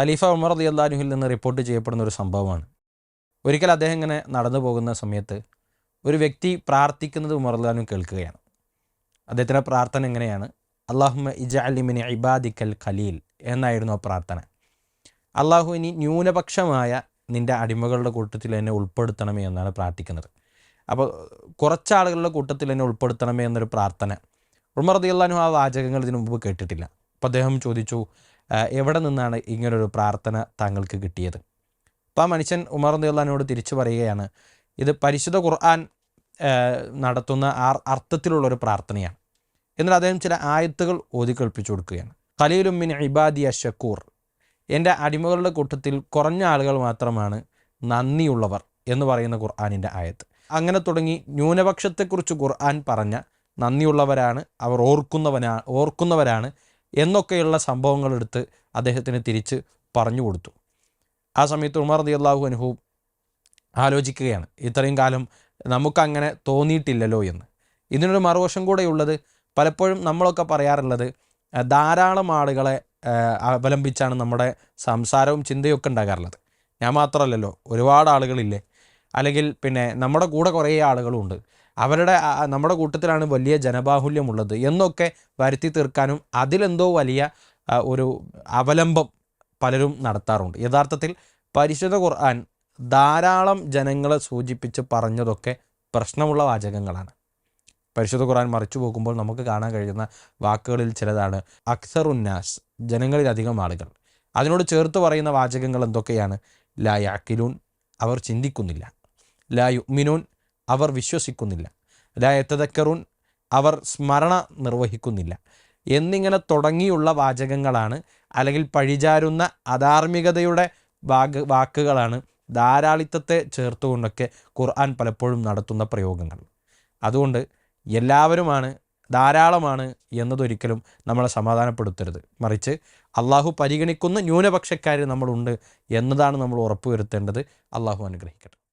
ഖലീഫ ഉമർ അലി അള്ളാഹുഹിൽ നിന്ന് റിപ്പോർട്ട് ചെയ്യപ്പെടുന്ന ഒരു സംഭവമാണ്. ഒരിക്കൽ അദ്ദേഹം ഇങ്ങനെ നടന്നു പോകുന്ന സമയത്ത് ഒരു വ്യക്തി പ്രാർത്ഥിക്കുന്നത് ഉമർ അള്ളാഹു കേൾക്കുകയാണ്. അദ്ദേഹത്തിന്റെ പ്രാർത്ഥന എങ്ങനെയാണ്? അള്ളാഹുമ ഇജ അലിമിന് ഇബാദിക്കൽ ഖലീൽ എന്നായിരുന്നു ആ പ്രാർത്ഥന. അള്ളാഹു ഇനി ന്യൂനപക്ഷമായ നിന്റെ അടിമകളുടെ കൂട്ടത്തിൽ എന്നെ ഉൾപ്പെടുത്തണമേ എന്നാണ് പ്രാർത്ഥിക്കുന്നത്. അപ്പോൾ കുറച്ചാളുകളുടെ കൂട്ടത്തിൽ എന്നെ ഉൾപ്പെടുത്തണമേ എന്നൊരു പ്രാർത്ഥന ഉമർ അള്ളാഹു ആ വാചകങ്ങൾ ഇതിനു മുമ്പ് കേട്ടിട്ടില്ല. അപ്പോൾ അദ്ദേഹം ചോദിച്ചു "ആ, എവിടെ നിന്നാണ് ഇങ്ങനൊരു പ്രാർത്ഥന താങ്കൾക്ക് കിട്ടിയത്? അപ്പോൾ ആ മനുഷ്യൻ ഉമർ റതി അള്ളഹാനോട് തിരിച്ചു പറയുകയാണ് ഇത് പരിശുദ്ധ ഖുർആൻ നടത്തുന്ന അർത്ഥത്തിലുള്ള ഒരു പ്രാർത്ഥനയാണ്. എന്നാൽ അദ്ദേഹം ചില ആയത്തുകൾ ഓതി കേൾപ്പിച്ചു കൊടുക്കുകയാണ്. ഖലീലുമിൻ ഇബാദി അഷക്കൂർ എന്റെ അടിമകളുടെ കൂട്ടത്തിൽ കുറഞ്ഞ ആളുകൾ മാത്രമാണ് നന്ദിയുള്ളവർ എന്ന് പറയുന്ന ഖുർആാനിന്റെ ആയത്ത്. അങ്ങനെ തുടങ്ങി ന്യൂനപക്ഷത്തെക്കുറിച്ച് ഖുർആൻ പറഞ്ഞ നന്ദിയുള്ളവരാണ് അവർ ഓർക്കുന്നവനാ ഓർക്കുന്നവരാണ് എന്നൊക്കെയുള്ള സംഭവങ്ങളെടുത്ത് അദ്ദേഹത്തിന് തിരിച്ച് പറഞ്ഞു കൊടുത്തു. ആ സമയത്ത് ഉമർ റതി അള്ളാഹു അനുഭവം ആലോചിക്കുകയാണ് ഇത്രയും കാലം നമുക്കങ്ങനെ തോന്നിയിട്ടില്ലല്ലോ എന്ന്. ഇതിനൊരു മറുവശം കൂടെയുള്ളത് പലപ്പോഴും നമ്മളൊക്കെ പറയാറുള്ളത് ധാരാളം ആളുകളെ അവലംബിച്ചാണ് നമ്മുടെ സംസാരവും ചിന്തയൊക്കെ ഉണ്ടാകാറുള്ളത്. ഞാൻ മാത്രമല്ലല്ലോ ഒരുപാട് ആളുകളില്ലേ? അല്ലെങ്കിൽ പിന്നെ നമ്മുടെ കൂടെ കുറേ ആളുകളുണ്ട്. അവരുടെ നമ്മുടെ കൂട്ടത്തിലാണ് വലിയ ജനബാഹുല്യമുള്ളത് എന്നൊക്കെ വരുത്തി തീർക്കാനും അതിലെന്തോ വലിയ ഒരു അവലംബം പലരും നടത്താറുണ്ട്. യഥാർത്ഥത്തിൽ പരിശുദ്ധ ഖുർആൻ ധാരാളം ജനങ്ങളെ സൂചിപ്പിച്ച് പറഞ്ഞതൊക്കെ പ്രശ്നമുള്ള വാചകങ്ങളാണ്. പരിശുദ്ധ ഖുർആൻ മറിച്ചു പോകുമ്പോൾ നമുക്ക് കാണാൻ കഴിയുന്ന വാക്കുകളിൽ ചിലതാണ് അക്സറുന്നാസ് ജനങ്ങളിലധികം ആളുകൾ. അതിനോട് ചേർത്ത് പറയുന്ന വാചകങ്ങൾ എന്തൊക്കെയാണ്? ലാ യാക്കിലൂൻ അവർ ചിന്തിക്കുന്നില്ല. ലാ യുമിനൂൻ അവർ വിശ്വസിക്കുന്നില്ല. ലാ എത്തതക്കറൂൻ അവർ സ്മരണ നിർവഹിക്കുന്നില്ല. എന്നിങ്ങനെ തുടങ്ങിയുള്ള വാചകങ്ങളാണ് അല്ലെങ്കിൽ പഴിചാരുന്ന അധാർമികതയുടെ വാഗ് വാക്കുകളാണ് ധാരാളിത്തത്തെ ചേർത്തുകൊണ്ടൊക്കെ ഖുർആൻ പലപ്പോഴും നടത്തുന്ന പ്രയോഗങ്ങൾ. അതുകൊണ്ട് എല്ലാവരുമാണ് ധാരാളമാണ് എന്നതൊരിക്കലും നമ്മളെ സമാധാനപ്പെടുത്തരുത്. മറിച്ച് അള്ളാഹു പരിഗണിക്കുന്ന ന്യൂനപക്ഷക്കാർ നമ്മളുണ്ട് എന്നതാണ് നമ്മൾ ഉറപ്പുവരുത്തേണ്ടത്. അള്ളാഹു അനുഗ്രഹിക്കട്ടെ.